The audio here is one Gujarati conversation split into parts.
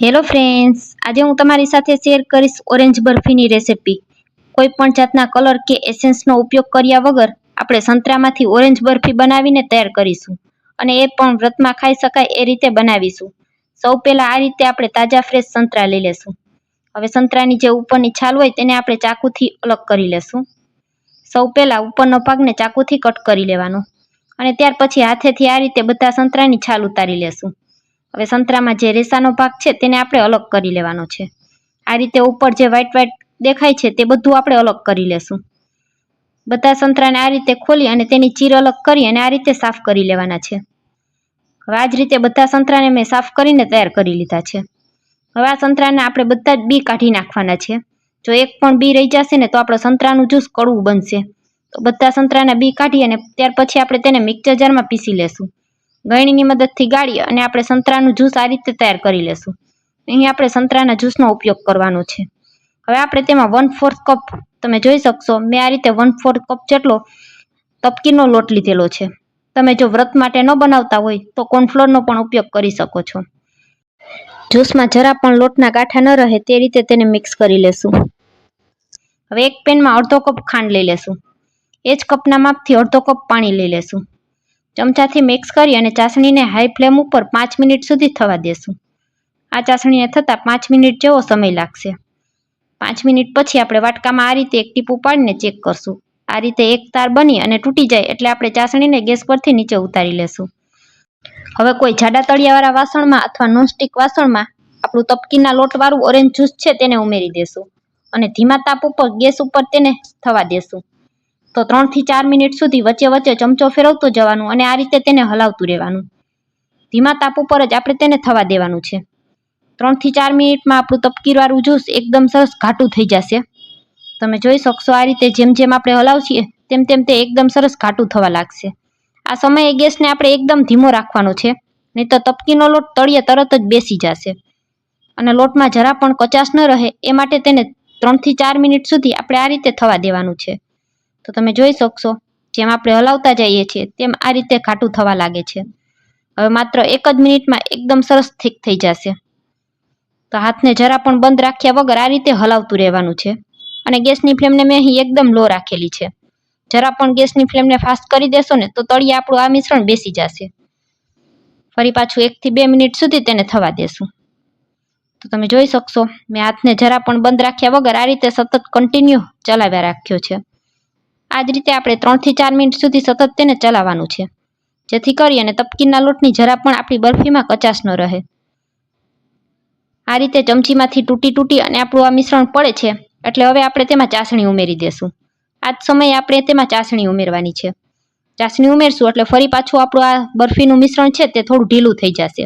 હેલો ફ્રેન્ડ્સ આજે હું તમારી સાથે શેર કરીશ ઓરેન્જ બરફીની રેસિપી કોઈ પણ જાતના કલર કે એસેન્સનો ઉપયોગ કર્યા વગર આપણે સંતરામાંથી ઓરેન્જ બરફી બનાવીને તૈયાર કરીશું અને એ પણ વ્રતમાં ખાઈ શકાય એ રીતે બનાવીશું. સૌ પહેલાં આ રીતે આપણે તાજા ફ્રેશ સંતરા લઈ લેશું. હવે સંતરાની જે ઉપરની છાલ હોય તેને આપણે ચાકુથી અલગ કરી લેશું. સૌ પહેલાં ઉપરનો ભાગને ચાકુથી કટ કરી લેવાનો અને ત્યાર પછી હાથેથી આ રીતે બધા સંતરાની છાલ ઉતારી લેશું. હવે સંતરામાં જે રેસાનો ભાગ છે તેને આપણે અલગ કરી લેવાનો છે. આ રીતે ઉપર જે વ્હાઈટ વ્હાઈટ દેખાય છે તે બધું આપણે અલગ કરી લેશું. બધા સંતરાને આ રીતે ખોલી અને તેની ચીર અલગ કરી અને આ રીતે સાફ કરી લેવાના છે. હવે આ જ રીતે બધા સંતરાને મેં સાફ કરીને તૈયાર કરી લીધા છે. હવે આ સંતરાને આપણે બધા જ બી કાઢી નાખવાના છે. જો એક પણ બી રહી જશે ને તો આપણો સંતરાનું જ્યુસ કડવું બનશે. તો બધા સંતરાના બી કાઢી અને ત્યાર પછી આપણે તેને મિક્સર જારમાં પીસી લેશું. ગળણીની મદદથી ગાળી અને આપણે સંતરાનું જ્યુસ આ રીતે તૈયાર કરી લેશું. અહીં આપણે સંતરાના જ્યુસનો ઉપયોગ કરવાનો છે. હવે આપણે તેમાં વન ફોર્થ કપ તમે જોઈ શકશો, મેં આ રીતે વન ફોર્થ કપ જેટલો તપકીનો લોટ લીધેલો છે. તમે જો વ્રત માટે ન બનાવતા હોય તો કોર્નફ્લોરનો પણ ઉપયોગ કરી શકો છો. જ્યુસમાં જરા પણ લોટના ગાંઠા ન રહે તે રીતે તેને મિક્સ કરી લેશું. હવે એક પેનમાં અડધો કપ ખાંડ લઈ લેશું. એ જ કપના માપથી અડધો કપ પાણી લઈ લેશું. ચમચાથી મિક્સ કરી અને ચાસણીને હાઈ ફ્લેમ ઉપર પાંચ મિનિટ સુધી થવા દેશું. આ ચાસણીને થતાં પાંચ મિનિટ જેવો સમય લાગશે. પાંચ મિનિટ પછી આપણે વાટકામાં આ રીતે એક ટીપું પાડીને ચેક કરશું. આ રીતે એક તાર બની અને તૂટી જાય એટલે આપણે ચાસણીને ગેસ પરથી નીચે ઉતારી લેશું. હવે કોઈ જાડા તળિયાવાળા વાસણમાં અથવા નોનસ્ટિક વાસણમાં આપણું તપકીના લોટવાળું ઓરેન્જ જ્યુસ છે તેને ઉમેરી દેશું અને ધીમા તાપ ઉપર ગેસ ઉપર તેને થવા દેશું. તો ત્રણથી ચાર મિનિટ સુધી વચ્ચે વચ્ચે ચમચો ફેરવતો જવાનું અને આ રીતે તેને હલાવતું રહેવાનું. ધીમા તાપ ઉપર જ આપણે તેને થવા દેવાનું છે. ત્રણથી ચાર મિનિટમાં આપણું તપકીરવાળું જ્યુસ એકદમ સરસ ઘાટું થઈ જશે. તમે જોઈ શકશો આ રીતે જેમ જેમ આપણે હલાવશીએ, તેમ તેમ તે એકદમ સરસ ઘાટું થવા લાગશે. આ સમયે ગેસને આપણે એકદમ ધીમો રાખવાનો છે, નહીં તો તપકીનો લોટ તળિયે તરત જ બેસી જશે. અને લોટમાં જરા પણ કચાશ ન રહે, એ માટે તેને ત્રણથી ચાર મિનિટ સુધી આપણે આ રીતે થવા દેવાનું છે. તો તમે જોઈ શકશો, જેમ આપણે હલાવતા જઈએ છીએ, તેમ આ રીતે ઘાટું થવા લાગે છે. હવે માત્ર એક જ મિનિટમાં એકદમ સરસ થીક થઈ જશે. તો હાથને જરા પણ બંધ રાખ્યા વગર આ રીતે હલાવતું રહેવાનું છે. અને ગેસની ફ્લેમને મેં અહીં એકદમ લો રાખેલી છે. જરા પણ ગેસની ફ્લેમને ફાસ્ટ કરી દેશો ને, તો તળિયે આપણું આ મિશ્રણ બેસી જશે. ફરી પાછું એકથી બે મિનિટ સુધી તેને થવા દેશું. તો તમે જોઈ શકશો, મેં હાથને જરા પણ બંધ રાખ્યા વગર આ રીતે સતત કન્ટિન્યુ ચલાવ્યા રાખ્યો છે. આ જ રીતે આપણે ત્રણથી ચાર મિનિટ સુધી સતત તેને ચલાવવાનું છે. જેથી કરી અને તપકીના લોટની જરા પણ આપણી બરફીમાં કચાશ ન રહે. આ રીતે ચમચીમાંથી તૂટી તૂટી અને આપણું આ મિશ્રણ પડે છે, એટલે હવે આપણે તેમાં ચાસણી ઉમેરી દેશું. આ જ સમયે આપણે તેમાં ચાસણી ઉમેરવાની છે. ચાસણી ઉમેરશું એટલે ફરી પાછું આપણું આ બરફીનું મિશ્રણ છે તે થોડું ઢીલું થઈ જશે.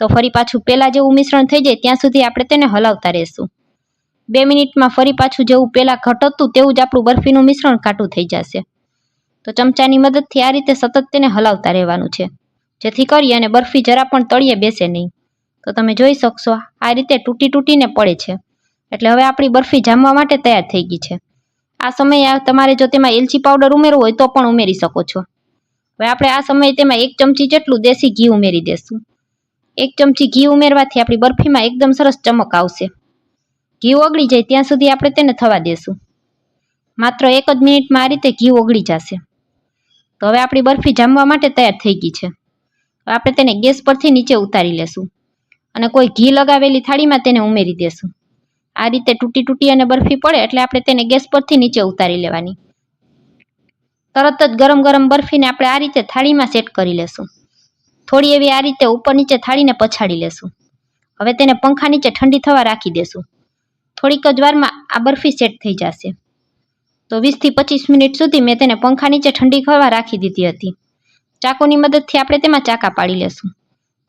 તો ફરી પાછું પહેલાં જેવું મિશ્રણ થઈ જાય ત્યાં સુધી આપણે તેને હલાવતા રહેશું. બે મિનિટમાં ફરી પાછું જેવું પહેલાં ઘટ હતું, તેવું જ આપણું બરફીનું મિશ્રણ ઘાટું થઈ જશે. તો ચમચાની મદદથી આ રીતે સતત તેને હલાવતા રહેવાનું છે. જેથી કરી અને બરફી જરા પણ તળિયે બેસે નહીં. તો તમે જોઈ શકશો, આ રીતે તૂટી તૂટીને પડે છે. એટલે હવે આપણી બરફી જામવા માટે તૈયાર થઈ ગઈ છે. આ સમયે તમારે જો તેમાં એલચી પાવડર ઉમેરવો હોય તો પણ ઉમેરી શકો છો. હવે આપણે આ સમયે તેમાં એક ચમચી જેટલું દેશી ઘી ઉમેરી દેશું. એક ચમચી ઘી ઉમેરવાથી આપણી બરફીમાં એકદમ સરસ ચમક આવશે. ઘી ઓગળી જાય ત્યાં સુધી આપણે તેને થવા દેશું. માત્ર એક જ મિનિટમાં આ રીતે ઘી ઓગળી જશે. તો હવે આપણી બરફી જામવા માટે તૈયાર થઈ ગઈ છે. આપણે તેને ગેસ પરથી નીચે ઉતારી લેશું અને કોઈ ઘી લગાવેલી થાળીમાં તેને ઉમેરી દેશું. આ રીતે તૂટી તૂટી અને બરફી પડે એટલે આપણે તેને ગેસ પરથી નીચે ઉતારી લેવાની. તરત જ ગરમ ગરમ બરફીને આપણે આ રીતે થાળીમાં સેટ કરી લેશું. થોડી એવી આ રીતે ઉપર નીચે થાળીને પછાડી લેશું. હવે તેને પંખા નીચે ઠંડી થવા રાખી દેશું. થોડીક જ વારમાં આ બરફી સેટ થઈ જશે. તો વીસથી પચીસ મિનિટ સુધી મેં તેને પંખા નીચે ઠંડી થવા રાખી દીધી હતી. ચાકુની મદદથી આપણે તેમાં ચાકા પાડી લેશું.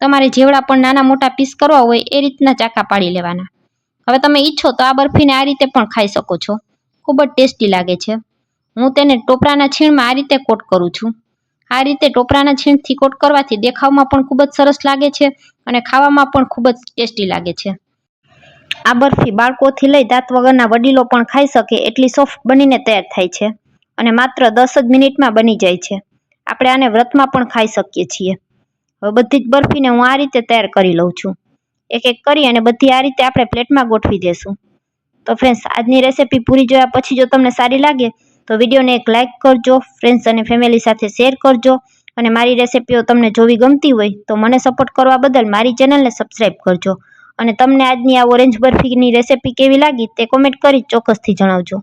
તમારે જેવડા પણ નાના મોટા પીસ કરવા હોય એ રીતના ચાકા પાડી લેવાના. હવે તમે ઈચ્છો તો આ બરફીને આ રીતે પણ ખાઈ શકો છો. ખૂબ જ ટેસ્ટી લાગે છે. હું તેને ટોપરાના છીણમાં આ રીતે કોટ કરું છું. આ રીતે ટોપરાના છીણથી કોટ કરવાથી દેખાવમાં પણ ખૂબ જ સરસ લાગે છે અને ખાવામાં પણ ખૂબ જ ટેસ્ટી લાગે છે. આ બરફી બાળકોથી લઈ દાંત વગરના વડીલો પણ ખાઈ શકે એટલી સોફ્ટ બનીને તૈયાર થાય છે અને માત્ર દસ જ મિનિટમાં બની જાય છે. આપણે આને વ્રતમાં પણ ખાઈ શકીએ છીએ. હવે બધી જ બરફીને હું આ રીતે તૈયાર કરી લઉં છું. એક એક કરી અને બધી આ રીતે આપણે પ્લેટમાં ગોઠવી દેશું. તો ફ્રેન્ડ્સ આજની રેસીપી પૂરી જોયા પછી જો તમને સારી લાગે, તો વિડીયોને એક લાઇક કરજો ફ્રેન્ડ્સ અને ફેમિલી સાથે શેર કરજો અને મારી રેસીપીઓ તમને જોવી ગમતી હોય તો મને સપોર્ટ કરવા બદલ મારી ચેનલને સબસ્ક્રાઈબ કરજો. અને તમને આજની આ ઓરેન્જ બરફીની રેસીપી કેવી લાગી તે કોમેન્ટ કરી ચોક્કસથી જણાવજો.